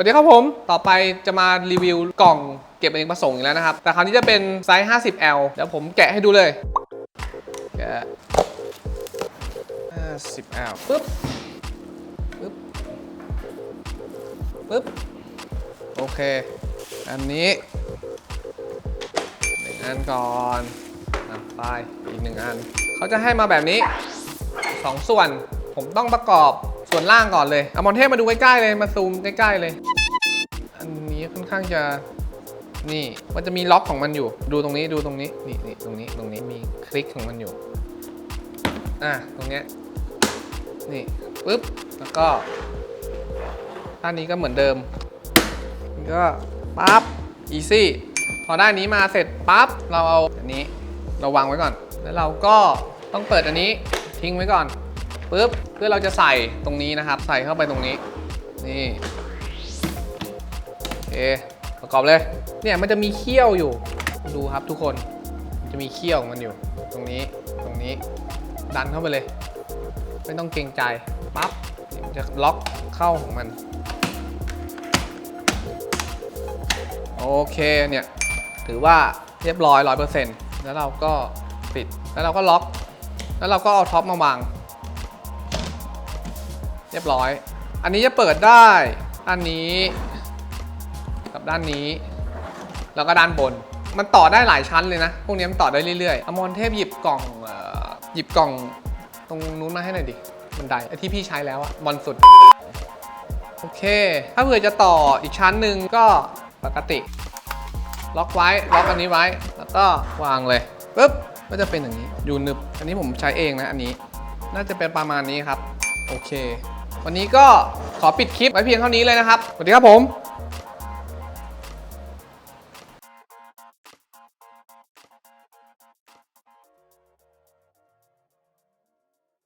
วัสดีครับผม ต่อไปจะมารีวิวกล่องเก็บเองประสงค์อีกแล้วนะครับ แต่คราวนี้จะเป็นไซส์ 50L เดี๋ยวผมแกะให้ดูเลยแกะ 50L ปึ๊บ ปึ๊บ ปึ๊บ โอเค อันนี้หนึ่งอันก่อนอะไปอีกหนึ่งอัน เขาจะให้มาแบบนี้สองส่วน ผมต้องประกอบ ส่วนล่างก่อนเลยเอามอนเทพมาดูใกล้ๆเลยมาซูมใกล้ๆเลย อันนี้ค่อนข้างจะนี่มันจะมีล็อกของมันอยู่ ดูตรงนี้ดูตรงนี้นี่นี่ตรงนี้ตรงนี้มีคลิกของมันอยู่อะตรงเนี้ยนี่ปึ๊บแล้วก็ด้านนี้ก็เหมือนเดิม ก็ปั๊บอีซี่พอได้อันนี้มาเสร็จปั๊บเราเอาอันนี้เราวางไว้ก่อน แล้วเราก็ต้องเปิดอันนี้ทิ้งไว้ก่อน ปุ๊บเพื่อเราจะใส่ตรงนี้นะครับ ใส่เข้าไปตรงนี้ นี่โอประกอบเลย เนี่ยมันจะมีเขี้ยวอยู่ ดูครับทุกคน มันจะมีเขี้ยวของมันอยู่ ตรงนี้ ตรงนี้ ดันเข้าไปเลย ไม่ต้องเกรงใจ ปั๊บมันจะล็อกเข้าของมัน โอเค เนี่ย ถือว่าเรียบร้อย 100%แล้วเราก็ปิด แล้วเราก็ล็อก แล้วเราก็เอาท็อปมาวาง เรียบร้อย อันนี้จะเปิดได้ด้านนี้ กับด้านนี้ แล้วก็ด้านบน มันต่อได้หลายชั้นเลยนะ พวกนี้มันต่อได้เรื่อยๆ อมรเทพหยิบกล่องหยิบกล่องตรงนู้นมาให้หน่อยดิ บันไดไอที่พี่ใช้แล้วอะบอลสุด โอเค ถ้าเผื่อจะต่ออีกชั้นหนึ่งก็ปกติ ล็อกไว้ ล็อกอันนี้ไว้ แล้วก็วางเลยปุ๊บ ก็จะเป็นอย่างนี้ อยู่นึบ อันนี้ผมใช้เองนะ อันนี้ น่าจะเป็นประมาณนี้ครับ โอเค วันนี้ก็ขอปิดคลิปไว้เพียงเท่านี้เลยนะครับ สวัสดีครับผม